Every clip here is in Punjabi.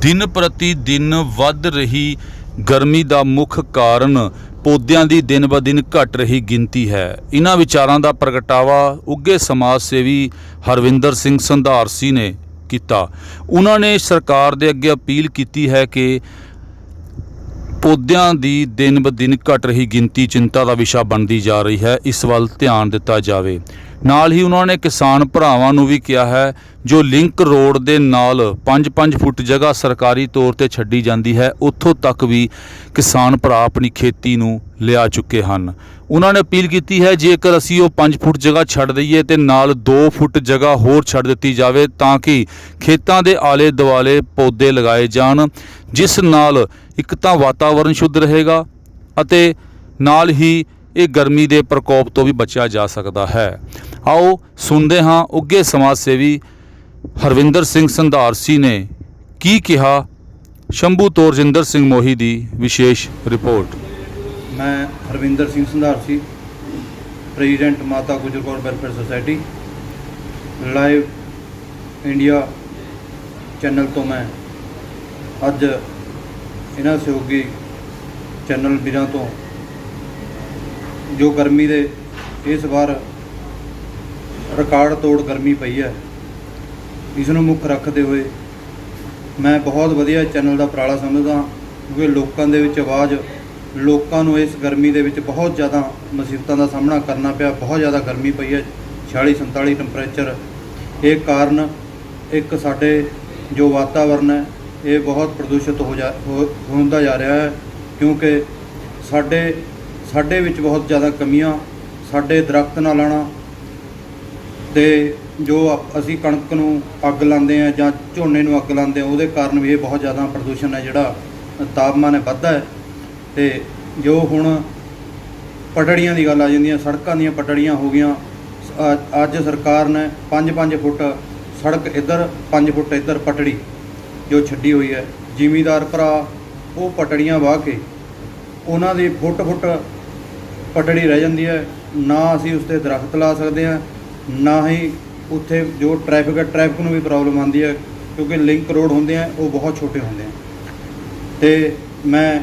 ਦਿਨ ਪ੍ਰਤੀ ਦਿਨ ਵੱਧ ਰਹੀ ਗਰਮੀ ਦਾ ਮੁੱਖ ਕਾਰਨ ਪੌਦਿਆਂ ਦੀ ਦਿਨ ਬ ਦਿਨ ਘਟ ਰਹੀ ਗਿਣਤੀ ਹੈ। ਇਹਨਾਂ ਵਿਚਾਰਾਂ ਦਾ ਪ੍ਰਗਟਾਵਾ ਉੱਗੇ ਸਮਾਜ ਸੇਵੀ ਹਰਵਿੰਦਰ ਸਿੰਘ ਸੰਧਾਰਸੀ ਨੇ ਕੀਤਾ। ਉਹਨਾਂ ਨੇ ਸਰਕਾਰ ਦੇ ਅੱਗੇ ਅਪੀਲ ਕੀਤੀ ਹੈ ਕਿ ਪੌਦਿਆਂ ਦੀ ਦਿਨ ਬ ਦਿਨ ਘਟ ਰਹੀ ਗਿਣਤੀ ਚਿੰਤਾ ਦਾ ਵਿਸ਼ਾ ਬਣਦੀ ਜਾ ਰਹੀ ਹੈ, ਇਸ ਵੱਲ ਧਿਆਨ ਦਿੱਤਾ ਜਾਵੇ। ਨਾਲ ਹੀ ਉਹਨਾਂ ਨੇ ਕਿਸਾਨ ਭਰਾਵਾਂ ਨੂੰ ਵੀ ਕਿਹਾ ਹੈ, ਜੋ ਲਿੰਕ ਰੋਡ ਦੇ ਨਾਲ 5-5 ਫੁੱਟ ਜਗ੍ਹਾ ਸਰਕਾਰੀ ਤੌਰ ਤੇ ਛੱਡੀ ਜਾਂਦੀ ਹੈ, ਉੱਥੋਂ ਤੱਕ ਵੀ ਕਿਸਾਨ ਭਰਾ ਆਪਣੀ ਖੇਤੀ ਨੂੰ ਲਿਆ ਚੁੱਕੇ ਹਨ। ਉਹਨਾਂ ਨੇ ਅਪੀਲ ਕੀਤੀ ਹੈ, ਜੇਕਰ ਅਸੀਂ ਉਹ 5 ਫੁੱਟ ਜਗ੍ਹਾ ਛੱਡ ਦਈਏ ਤੇ ਨਾਲ 2 ਫੁੱਟ ਜਗ੍ਹਾ ਹੋਰ ਛੱਡ ਦਿੱਤੀ ਜਾਵੇ ਤਾਂ ਕਿ ਖੇਤਾਂ ਦੇ ਆਲੇ ਦੁਆਲੇ ਪੌਦੇ ਲਗਾਏ ਜਾਣ, ਜਿਸ ਨਾਲ ਇੱਕ ਤਾਂ ਵਾਤਾਵਰਣ ਸ਼ੁੱਧ ਰਹੇਗਾ ਅਤੇ ਨਾਲ ਹੀ ਇਹ ਗਰਮੀ ਦੇ ਪ੍ਰਕੋਪ ਤੋਂ ਵੀ ਬਚਿਆ ਜਾ ਸਕਦਾ ਹੈ। ਆਓ ਸੁਣਦੇ ਹਾਂ ਉੱਗੇ ਸਮਾਜ ਸੇਵੀ ਹਰਵਿੰਦਰ ਸਿੰਘ ਸੰਧਾਰਸੀ ਨੇ ਕੀ ਕਿਹਾ। ਸ਼ੰਭੂ ਤੋਂ ਰਜਿੰਦਰ ਸਿੰਘ ਮੋਹੀ ਦੀ ਵਿਸ਼ੇਸ਼ ਰਿਪੋਰਟ। ਮੈਂ Harvinder Singh Sandharsi president Mata Gujar Kaur welfare society, live India channel ਤੋਂ ਮੈਂ ਅੱਜ ਇਹਨਾਂ ਸਹਿਯੋਗੀ ਚੈਨਲ ਵੀਰਾਂ ਤੋਂ, ਜੋ ਗਰਮੀ ਦੇ ਇਸ ਵਾਰ ਰਿਕਾਰਡ ਤੋੜ ਗਰਮੀ ਪਈ ਹੈ ਇਸ ਨੂੰ ਮੁੱਖ ਰੱਖਦੇ ਹੋਏ ਮੈਂ ਬਹੁਤ ਵਧੀਆ ਚੈਨਲ ਦਾ ਉਪਰਾਲਾ ਸਮਝਦਾ ਕਿਉਂਕਿ ਲੋਕਾਂ ਦੇ ਵਿੱਚ ਆਵਾਜ਼ ਲੋਕਾਂ ਨੂੰ ਇਸ ਗਰਮੀ ਦੇ ਵਿੱਚ ਬਹੁਤ ਜ਼ਿਆਦਾ ਮੁਸੀਬਤਾਂ ਦਾ ਸਾਹਮਣਾ ਕਰਨਾ ਪਿਆ, ਬਹੁਤ ਜ਼ਿਆਦਾ ਗਰਮੀ ਪਈ ਹੈ 46 47 ਟੈਂਪਰੇਚਰ ਇਹ ਕਾਰਨ ਇੱਕ ਸਾਡੇ ਜੋ ਵਾਤਾਵਰਨ ਹੈ, ਇਹ ਬਹੁਤ ਪ੍ਰਦੂਸ਼ਿਤ ਹੋ ਜਾ, ਹੋ- ਹੁੰਦਾ ਜਾ ਰਿਹਾ ਹੈ, ਕਿਉਂਕਿ ਸਾਡੇ ਸਾਡੇ ਵਿੱਚ ਬਹੁਤ ਜ਼ਿਆਦਾ ਕਮੀਆਂ, ਸਾਡੇ ਦਰਖਤ ਨਾ ਲਾਣਾ ਤੇ ਜੋ ਅਪ- ਅਸੀਂ ਕਣਕ ਨੂੰ ਅੱਗ ਲਾਉਂਦੇ ਆ ਜਾਂ ਝੋਨੇ ਨੂੰ ਅੱਗ ਲਾਉਂਦੇ ਆ ਉਹਦੇ ਕਾਰਨ ਵੀ ਇਹ ਬਹੁਤ ਜ਼ਿਆਦਾ ਪ੍ਰਦੂਸ਼ਣ ਹੈ ਜਿਹੜਾ ਤਾਪਮਾਨ ਹੈ ਵੱਧਦਾ ਹੈ। ਤੇ ਜੋ ਹੁਣ ਪਟੜੀਆਂ ਦੀ ਗੱਲ ਆ ਜਾਂਦੀ ਹੈ ਸੜਕਾਂ ਦੀਆਂ ਪਟੜੀਆਂ ਹੋ ਗਈਆਂ। ਅ- ਅੱਜ ਸਰਕਾਰ ਨੇ 5-5 ਫੁੱਟ ਸੜਕ ਇੱਧਰ 5 ਫੁੱਟ ਇੱਧਰ ਪਟੜੀ, ਜੋ ਛੱਡੀ ਹੋਈ ਹੈ। ਜ਼ਿਮੀਦਾਰ ਭਰਾ, ਉਹ ਪਟੜੀਆਂ ਵਾਹ ਕੇ ਉਹਨਾਂ ਦੀ ਫੁੱਟ ਫੁੱਟ ਪਟੜੀ ਰਹਿ ਜਾਂਦੀ ਹੈ। ਨਾ ਅਸੀਂ ਉਸ ਤੇ ਦਰਖਤ ਲਾ ਸਕਦੇ ਹਾਂ, ਨਾ ਹੀ ਉੱਥੇ ਜੋ ਟ੍ਰੈਫਿਕ ਹੈ, ਟ੍ਰੈਫਿਕ ਨੂੰ ਵੀ ਪ੍ਰੋਬਲਮ ਆਉਂਦੀ ਹੈ, ਕਿਉਂਕਿ ਲਿੰਕ ਰੋਡ ਹੁੰਦੇ ਆ, ਉਹ ਬਹੁਤ ਛੋਟੇ ਹੁੰਦੇ ਆ। ਤੇ ਮੈਂ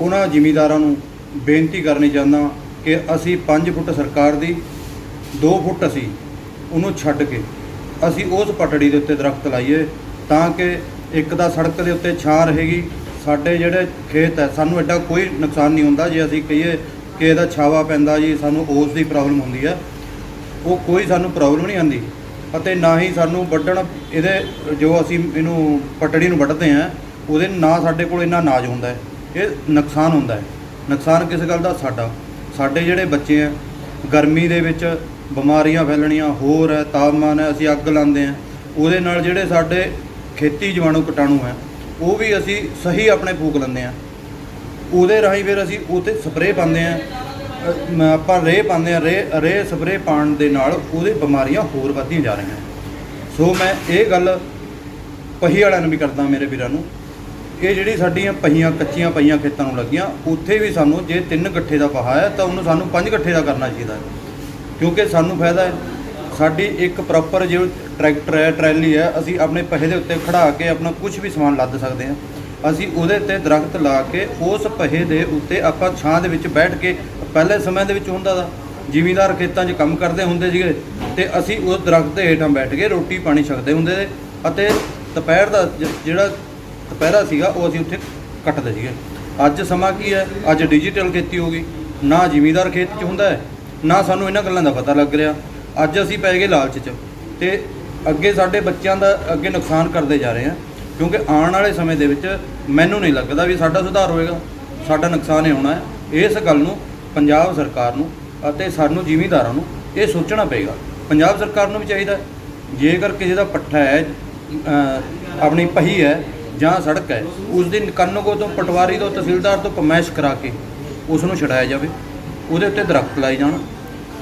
ਉਹਨਾਂ ਜ਼ਿਮੀਦਾਰਾਂ ਨੂੰ ਬੇਨਤੀ ਕਰਨੀ ਚਾਹੁੰਦਾ ਕਿ ਅਸੀਂ 5 ਫੁੱਟ ਸਰਕਾਰ ਦੀ 2 ਫੁੱਟ ਅਸੀਂ ਉਹਨੂੰ ਛੱਡ ਕੇ ਅਸੀਂ ਉਸ ਪਟੜੀ ਦੇ ਉੱਤੇ ਦਰਖਤ ਲਾਈਏ ਤਾਂ ਕਿ ਇੱਕ ਤਾਂ ਸੜਕ ਦੇ ਉੱਤੇ ਛਾਂ ਰਹੇਗੀ, ਸਾਡੇ ਜਿਹੜੇ ਖੇਤ ਹੈ, ਸਾਨੂੰ ਐਡਾ ਕੋਈ ਨੁਕਸਾਨ ਨਹੀਂ ਹੁੰਦਾ ਜੇ ਅਸੀਂ ਕਹੀਏ ਕਿ ਇਹਦਾ ਛਾਵਾ ਪੈਂਦਾ ਜੀ, ਸਾਨੂੰ ਉਸ ਦੀ ਪ੍ਰੋਬਲਮ ਹੁੰਦੀ ਹੈ। ਉਹ ਕੋਈ ਸਾਨੂੰ ਪ੍ਰੋਬਲਮ ਨਹੀਂ ਆਉਂਦੀ ਅਤੇ ਨਾ ਹੀ ਸਾਨੂੰ ਵੱਢਣ ਇਹਦੇ ਜੋ ਅਸੀਂ ਇਹਨੂੰ ਪਟੜੀ ਨੂੰ ਵੱਢਦੇ ਆ ਉਹਦੇ ਨਾ ਸਾਡੇ ਕੋਲ ਇੰਨਾ ਅਨਾਜ ਹੁੰਦਾ ਹੈ। ਇਹ ਨੁਕਸਾਨ ਹੁੰਦਾ ਹੈ। ਨੁਕਸਾਨ ਕਿਸ ਗੱਲ ਦਾ? ਸਾਡਾ। ਸਾਡੇ ਜਿਹੜੇ ਬੱਚੇ ਆ, ਗਰਮੀ ਦੇ ਵਿੱਚ ਬਿਮਾਰੀਆਂ ਫੈਲਣੀਆਂ, ਹੋਰ ਹੈ, ਤਾਪਮਾਨ ਹੈ, ਅਸੀਂ ਅੱਗ ਲਾਉਂਦੇ ਆ ਉਹਦੇ ਨਾਲ ਜਿਹੜੇ ਸਾਡੇ ਖੇਤੀ ਜੀਵਾਣੂ ਕੀਟਾਣੂ ਹੈ, ਉਹ ਵੀ ਅਸੀਂ ਸਹੀ ਆਪਣੇ ਫੂਕ ਲੈਂਦੇ ਆ ਉਹਦੇ ਰਾਹੀਂ ਫਿਰ ਅਸੀਂ ਉਹਤੇ ਸਪਰੇਅ ਪਾਉਂਦੇ ਆ ਆਪਾਂ ਰੇ ਪਾਉਂਦੇ ਆ ਰੇ ਰੇ ਸਪਰੇਅ ਪਾਉਣ ਦੇ ਨਾਲ ਉਹਦੇ ਬਿਮਾਰੀਆਂ ਹੋਰ ਵੱਧਦੀਆਂ ਜਾ ਰਹੀਆਂ। ਸੋ ਮੈਂ ਇਹ ਗੱਲ ਪਹੀ ਵਾਲਿਆਂ ਨੂੰ ਵੀ ਕਰਦਾ, ਮੇਰੇ ਵੀਰਾਂ ਨੂੰ। ਇਹ ਜਿਹੜੀ ਸਾਡੀਆਂ ਪਹੀਆਂ, ਕੱਚੀਆਂ ਪਹੀਆਂ ਖੇਤਾਂ ਨੂੰ ਲੱਗੀਆਂ, ਉੱਥੇ ਵੀ ਸਾਨੂੰ ਜੇ ਤਿੰਨ ਗੱਠੇ ਦਾ ਪਹਾ ਹੈ, ਤਾਂ ਉਹਨੂੰ ਸਾਨੂੰ ਪੰਜ ਗੱਠੇ ਦਾ ਕਰਨਾ ਚਾਹੀਦਾ ਹੈ। ਕਿਉਂਕਿ ਸਾਨੂੰ ਫਾਇਦਾ ਹੈ, ਸਾਡੀ ਇੱਕ ਪ੍ਰੋਪਰ ਜੋ ਟਰੈਕਟਰ ਹੈ, ਟਰੈਲੀ ਹੈ, ਅਸੀਂ ਆਪਣੇ ਪਹੇ ਦੇ ਉੱਤੇ ਖੜਾ ਕੇ ਆਪਣਾ ਕੁਝ ਵੀ ਸਮਾਨ ਲੱਦ ਸਕਦੇ ਹਾਂ। ਅਸੀਂ ਉਹਦੇ ਤੇ ਦਰਖਤ ਲਾ ਕੇ ਉਸ ਪਹੇ ਦੇ ਉੱਤੇ ਆਪਾਂ ਛਾਂ ਦੇ ਵਿੱਚ ਬੈਠ ਕੇ, ਪਹਿਲੇ ਸਮੇਂ ਦੇ ਵਿੱਚ ਹੁੰਦਾ ਦਾ ਜ਼ਿਮੀਂਦਾਰ ਖੇਤਾਂ 'ਚ ਕੰਮ ਕਰਦੇ ਹੁੰਦੇ ਸੀਗੇ, ਤੇ ਅਸੀਂ ਉਸ ਦਰਖਤ ਦੇ ਹੇਠਾਂ ਬੈਠ ਕੇ ਰੋਟੀ ਪਾਣੀ ਛਕਦੇ ਹੁੰਦੇ ਅਤੇ ਦੁਪਹਿਰ ਦਾ ਜ- ਜਿਹੜਾ ਦੁਪਹਿਰਾ ਸੀਗਾ, ਉਹ ਅਸੀਂ ਉੱਥੇ ਕੱਟਦੇ ਸੀਗੇ। ਅੱਜ ਸਮਾਂ ਕੀ ਹੈ? ਅੱਜ ਡਿਜੀਟਲ ਖੇਤੀ ਹੋ ਗਈ। ਨਾ ਜ਼ਿਮੀਦਾਰ ਖੇਤ 'ਚ ਹੁੰਦਾ ਹੈ, ਨਾ ਸਾਨੂੰ ਇਹਨਾਂ ਗੱਲਾਂ ਦਾ ਪਤਾ ਲੱਗ ਰਿਹਾ। ਅੱਜ ਅਸੀਂ ਪੈ ਗਏ ਲਾਲਚ 'ਚ ਤੇ ਅੱਗੇ ਸਾਡੇ ਬੱਚਿਆਂ ਦਾ ਅੱਗੇ ਨੁਕਸਾਨ ਕਰਦੇ ਜਾ ਰਹੇ ਹਾਂ, ਕਿਉਂਕਿ ਆਉਣ ਵਾਲੇ ਸਮੇਂ ਦੇ ਵਿੱਚ ਮੈਨੂੰ ਨਹੀਂ ਲੱਗਦਾ ਵੀ ਸਾਡਾ ਸੁਧਾਰ ਹੋਏਗਾ, ਸਾਡਾ ਨੁਕਸਾਨ ਹੀ ਹੋਣਾ ਹੈ। ਇਸ ਗੱਲ ਨੂੰ ਪੰਜਾਬ ਸਰਕਾਰ ਨੂੰ ਅਤੇ ਸਾਨੂੰ ਜ਼ਿਮੀਂਦਾਰਾਂ ਨੂੰ ਇਹ ਸੋਚਣਾ ਪਏਗਾ। ਪੰਜਾਬ ਸਰਕਾਰ ਨੂੰ ਵੀ ਚਾਹੀਦਾ ਜੇਕਰ ਕਿਸੇ ਦਾ ਪੱਠਾ ਹੈ ਆਪਣੀ ਪਹੀ ਹੈ ਜਾਂ ਸੜਕ ਹੈ, ਉਸ ਦੀ ਕੰਨਗੋ ਤੋਂ ਪਟਵਾਰੀ ਤੋਂ ਤਹਿਸੀਲਦਾਰ ਤੋਂ ਕਮੈਸ਼ ਕਰਾ ਕੇ ਉਸ ਨੂੰ ਛਡਾਇਆ ਜਾਵੇ, ਉਹਦੇ ਉੱਤੇ ਦਰਖਤ ਲਾਏ ਜਾਣ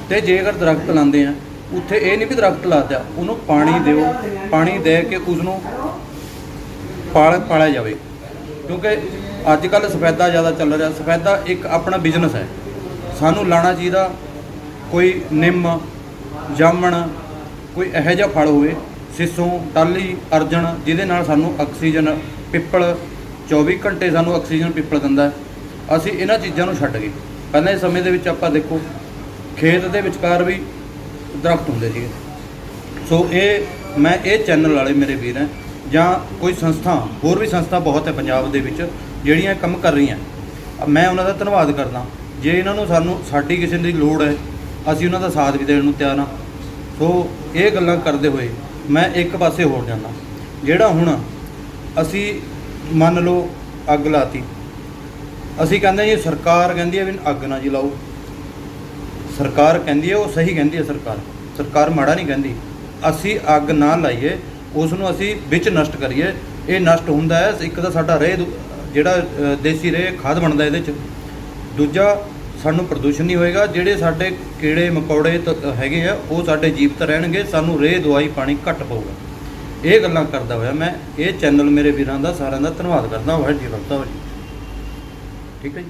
ਤੇ ਜੇਕਰ ਦਰਖਤ ਲਾਉਂਦੇ ਆ, ਉੱਥੇ ਇਹ ਨਹੀਂ ਵੀ ਦਰਖਤ ਲਾਤਾ ਉਹਨੂੰ ਪਾਣੀ ਦਿਓ, ਪਾਣੀ ਦੇ ਕੇ ਉਸ ਨੂੰ ਪਾਲ, ਪਾਲਿਆ ਜਾਵੇ। ਕਿਉਂਕਿ ਅੱਜ ਕੱਲ ਸਫੈਦਾ ਜ਼ਿਆਦਾ ਚੱਲ ਰਿਹਾ, ਸਫੈਦਾ ਇੱਕ ਆਪਣਾ ਬਿਜ਼ਨਸ ਹੈ। ਸਾਨੂੰ ਲਾਣਾ ਚਾਹੀਦਾ ਕੋਈ ਨਿੰਮ, ਜਾਮਣ, ਕੋਈ ਇਹੋ ਜਿਹਾ ਫਲ ਹੋਵੇ ਸਿਸੋਂ ਟਾਲੀ ਅਰਜਨ ਜਿਹਦੇ ਨਾਲ ਸਾਨੂੰ ਆਕਸੀਜਨ ਪਿੱਪਲ 24 ਘੰਟੇ ਸਾਨੂੰ ਆਕਸੀਜਨ ਪਿੱਪਲ ਦਿੰਦਾ ਅਸੀਂ ਇਹਨਾਂ ਚੀਜ਼ਾਂ ਨੂੰ ਛੱਡ ਗਏ। ਪਹਿਲਾਂ ਦੇ ਸਮੇਂ ਦੇ ਵਿੱਚ ਆਪਾਂ ਦੇਖੋ, ਖੇਤ ਦੇ ਵਿਚਕਾਰ ਵੀ ਦਰਖਤ ਹੁੰਦੇ ਸੀਗੇ। ਸੋ ਇਹ, ਮੈਂ ਇਹ ਚੈਨਲ ਵਾਲੇ ਮੇਰੇ ਵੀਰ ਹੈ, ਜਾਂ ਕੋਈ ਸੰਸਥਾ, ਹੋਰ ਵੀ ਸੰਸਥਾ ਬਹੁਤ ਹੈ ਪੰਜਾਬ ਦੇ ਵਿੱਚ, ਜਿਹੜੀਆਂ ਕੰਮ ਕਰ ਰਹੀਆਂ। ਮੈਂ ਉਹਨਾਂ ਦਾ ਧੰਨਵਾਦ ਕਰਦਾ। ਜੇ ਇਹਨਾਂ ਨੂੰ ਸਾਨੂੰ, ਸਾਡੀ ਕਿਸੇ ਦੀ ਲੋੜ ਹੈ, ਅਸੀਂ ਉਹਨਾਂ ਦਾ ਸਾਥ ਵੀ ਦੇਣ ਨੂੰ ਤਿਆਰ ਹਾਂ। ਸੋ ਇਹ ਗੱਲਾਂ ਕਰਦੇ ਹੋਏ ਮੈਂ ਇੱਕ ਪਾਸੇ ਹੋਰ ਜਾਂਦਾ। ਜਿਹੜਾ ਹੁਣ ਅਸੀਂ ਮੰਨ ਲਓ ਅੱਗ ਲਾਤੀ। ਅਸੀਂ ਕਹਿੰਦੇ ਜੀ ਸਰਕਾਰ ਕਹਿੰਦੀ ਹੈ ਵੀ ਅੱਗ ਨਾ ਜਲਾਓ। ਸਰਕਾਰ ਕਹਿੰਦੀ ਹੈ, ਉਹ ਸਹੀ ਕਹਿੰਦੀ ਹੈ ਸਰਕਾਰ। ਸਰਕਾਰ ਮਾੜਾ ਨਹੀਂ ਕਹਿੰਦੀ। ਅਸੀਂ ਅੱਗ ਨਾ ਲਾਈਏ ਉਸ ਨੂੰ ਅਸੀਂ ਵਿੱਚ ਨਸ਼ਟ ਕਰੀਏ। ਇਹ ਨਸ਼ਟ ਹੁੰਦਾ ਹੈ, ਇੱਕ ਤਾਂ ਸਾਡਾ ਰੇਹ ਜਿਹੜਾ ਦੇਸੀ ਰੇਹ ਖਾਦ ਬਣਦਾ ਇਹਦੇ ਚ। ਦੂਜਾ ਸਾਨੂੰ ਪ੍ਰਦੂਸ਼ਣ ਨਹੀਂ ਹੋਏਗਾ, ਜਿਹੜੇ ਸਾਡੇ ਕੀੜੇ ਮਕੌੜੇ ਤ- ਹੈਗੇ ਆ, ਉਹ ਸਾਡੇ ਜੀਵਤ ਰਹਿਣਗੇ, ਸਾਨੂੰ ਰੇਹ, ਦਵਾਈ, ਪਾਣੀ ਘੱਟ ਪਊਗਾ ਇਹ ਗੱਲਾਂ ਕਰਦਾ ਹੋਇਆ ਮੈਂ, ਇਹ ਚੈਨਲ ਮੇਰੇ ਵੀਰਾਂ ਦਾ, ਸਾਰਿਆਂ ਦਾ ਧੰਨਵਾਦ ਕਰਦਾ ਵਾਹਿਗੁਰੂ ਜੀ ਕਾ ਖਾਲਸਾ ਜੀ ਠੀਕ ਹੈ ਜੀ?